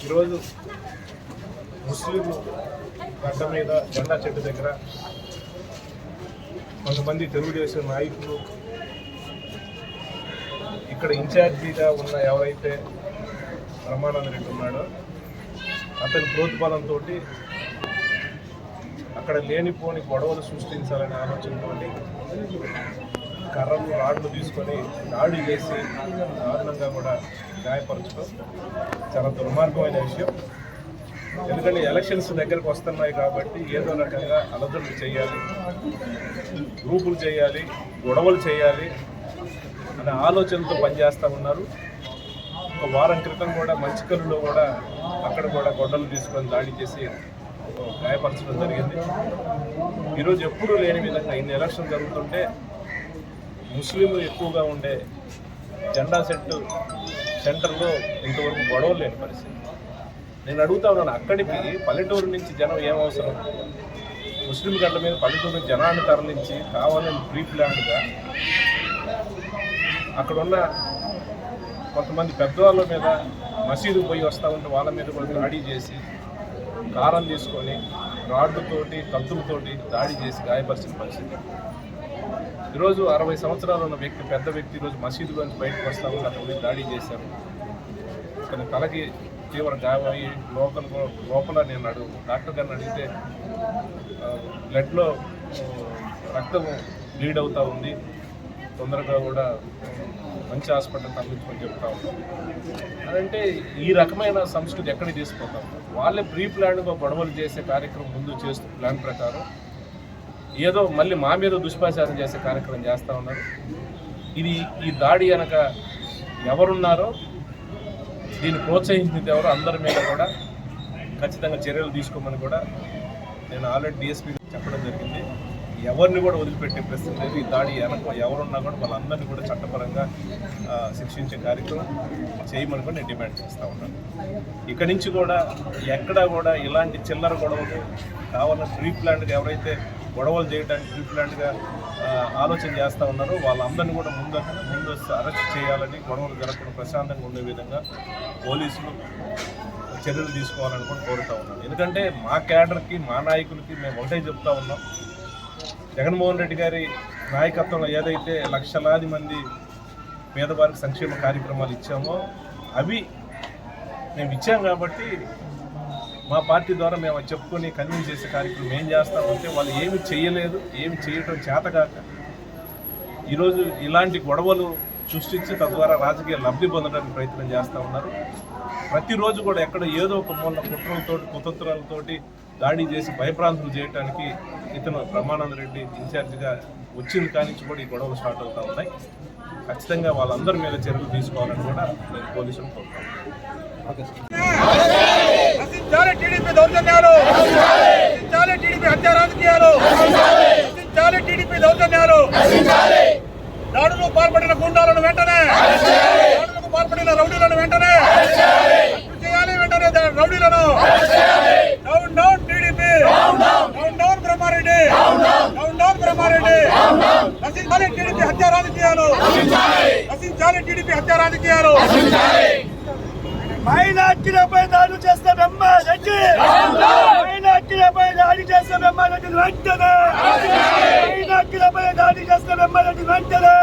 ఈరోజు ముస్లిం గడ్డ మీద జెండా చెట్టు దగ్గర కొంతమంది తెలుగుదేశం నాయకులు ఇక్కడ ఇన్ఛార్జీగా ఉన్న ఎవరైతే బ్రహ్మానంద రెడ్డి ఉన్నాడో అతని ప్రోత్బలంతో అక్కడ లేనిపోని గొడవలు సృష్టించాలనే ఆలోచనతో కర్రలు రాళ్ళు తీసుకొని రాళ్ళు వేసి దారుణంగా కూడా గాయపరచడం చాలా దుర్మార్గమైన విషయం. ఎందుకంటే ఎలక్షన్స్ దగ్గరకు వస్తున్నాయి కాబట్టి ఏదో రకంగా అలజడులు చేయాలి గ్రూపులు చేయాలి గొడవలు చేయాలి అనే ఆలోచనతో పనిచేస్తూ ఉన్నారు. ఒక వారం క్రితం కూడా మంచికల్లులో కూడా అక్కడ కూడా గొడ్డలు తీసుకొని దాడి చేసి గాయపరచడం జరిగింది. ఈరోజు ఎప్పుడూ లేని విధంగా ఇన్ని ఎలక్షన్ జరుగుతుంటే ముస్లింలు ఎక్కువగా ఉండే జెండా సెట్ సెంటర్లో ఇంతవరకు గొడవలు లేని పరిస్థితి. నేను అడుగుతా ఉన్నాను అక్కడికి పల్లెటూరు నుంచి జనం ఏం అవసరం? ముస్లిం గడ్డ మీద పల్లెటూరు జనాన్ని తరలించి కావాలని ప్రీ ప్లాన్గా అక్కడున్న కొంతమంది పెద్దవాళ్ళ మీద మసీదు పోయి వస్తూ ఉంటే వాళ్ళ మీద కూడా దాడి చేసి కారం తీసుకొని రాడ్డుతోటి కత్తులతోటి దాడి చేసి గాయపరిచిన పరిస్థితి. ఈరోజు అరవై సంవత్సరాలు ఉన్న వ్యక్తి పెద్ద వ్యక్తి ఈరోజు మసీదులోంచి బయటకు వస్తా ఉంటే అతను దాడి చేశారు. అతని తలకి తీవ్ర గాయమయ్యి లోపల లోపల నేను అడుగు డాక్టర్ గారిని అడిగితే బ్లడ్లో రక్తం బ్లీడ్ అవుతూ ఉంది. తొందరగా కూడా మంచి హాస్పిటల్ తరలించమని చెప్తా ఉంటాం అదంటే ఈ రకమైన సంస్కృతి ఎక్కడికి తీసుకుపోతాం? వాళ్ళే ప్రీ ప్లాన్గా గొడవలు చేసే కార్యక్రమం ముందు చేస్తూ ప్లాన్ ప్రకారం ఏదో మళ్ళీ మా మీద దుష్ప్రచారం చేసే కార్యక్రమం చేస్తూ ఉన్నారు. ఇది ఈ దాడి వెనక ఎవరున్నారో దీన్ని ప్రోత్సహించింది ఎవరో అందరి మీద కూడా ఖచ్చితంగా చర్యలు తీసుకోమని కూడా నేను ఆల్రెడీ డిఎస్పీ చెప్పడం జరిగింది. ఎవరిని కూడా వదిలిపెట్టే ప్రశ్న లేదు. ఈ దాడి వెనక ఎవరున్నా కూడా వాళ్ళందరినీ కూడా చట్టపరంగా శిక్షించే కార్యక్రమం చేయమని కూడా నేను డిమాండ్ చేస్తూ ఉన్నాను. ఇక్కడి నుంచి కూడా ఎక్కడా కూడా ఇలాంటి చిల్లర గొడవలు కావాలని ప్రీ ప్లాంట్గా ఎవరైతే గొడవలు చేయడానికి ప్రీ ఆలోచన చేస్తూ ఉన్నారు. వాళ్ళందరినీ కూడా ముందు ముందు అరెస్ట్ చేయాలని గొడవలు జరగకుండా ప్రశాంతంగా ఉండే విధంగా పోలీసులు చర్యలు తీసుకోవాలని కూడా కోరుతా ఉన్నాను. ఎందుకంటే మా క్యాడర్కి మా నాయకులకి మేము ఒకటే చెప్తా ఉన్నాం. జగన్మోహన్ రెడ్డి గారి నాయకత్వంలో ఏదైతే లక్షలాది మంది పేదవారికి సంక్షేమ కార్యక్రమాలు ఇచ్చామో అవి మేము ఇచ్చాం కాబట్టి మా పార్టీ ద్వారా మేము చెప్పుకొని కన్విన్స్ చేసే కార్యక్రమం ఏం చేస్తామంటే వాళ్ళు ఏమి చేయలేదు ఏమి చేయటం చేతగాక ఈరోజు ఇలాంటి గొడవలు సృష్టించి తద్వారా రాజకీయ లబ్ధి పొందడానికి ప్రయత్నం చేస్తూ ఉన్నారు. ప్రతిరోజు కూడా ఎక్కడ ఏదో ఒక మూల కుట్రలతోటి కుతంత్రాలతోటి దాడి చేసి భయభ్రాంతులు చేయడానికి ఇతను బ్రహ్మానంద రెడ్డి ఇన్ఛార్జిగా వచ్చింది కానించి కూడా ఈ గొడవలు స్టార్ట్ అవుతూ ఉన్నాయి. ఖచ్చితంగా వాళ్ళందరి మీద చర్యలు తీసుకోవాలని కూడా నేను పోలీసులు కోరుతాను. టీడీపీ దౌర్జన్యాలు. టీడీపీ హత్య రాజకీయాలు. టీడీపీ దౌర్జన్యాలు. దాడులు పాల్పడిన గుండాలను వెంటనే దాడులకు పాల్పడిన రౌడీలను వెంటనే అరెస్టు చేయాలి వెంటనే దా- రౌడీలను down down TDP down down Brahma Reddy down నశించాలి టీడీపీ హత్య రాజకీయాలు. నశించాలి టీడీపీ హత్య రాజకీయాలు. మైనార్టీలపై దాడి చేస్తే బ్రహ్మారెడ్డి మైనార్టీలపై దాడి చేస్తే బ్రహ్మారెడ్డి వెంటనే. మైనార్టీలపై దాడి చేస్తే బ్రహ్మారెడ్డి వెంటనే.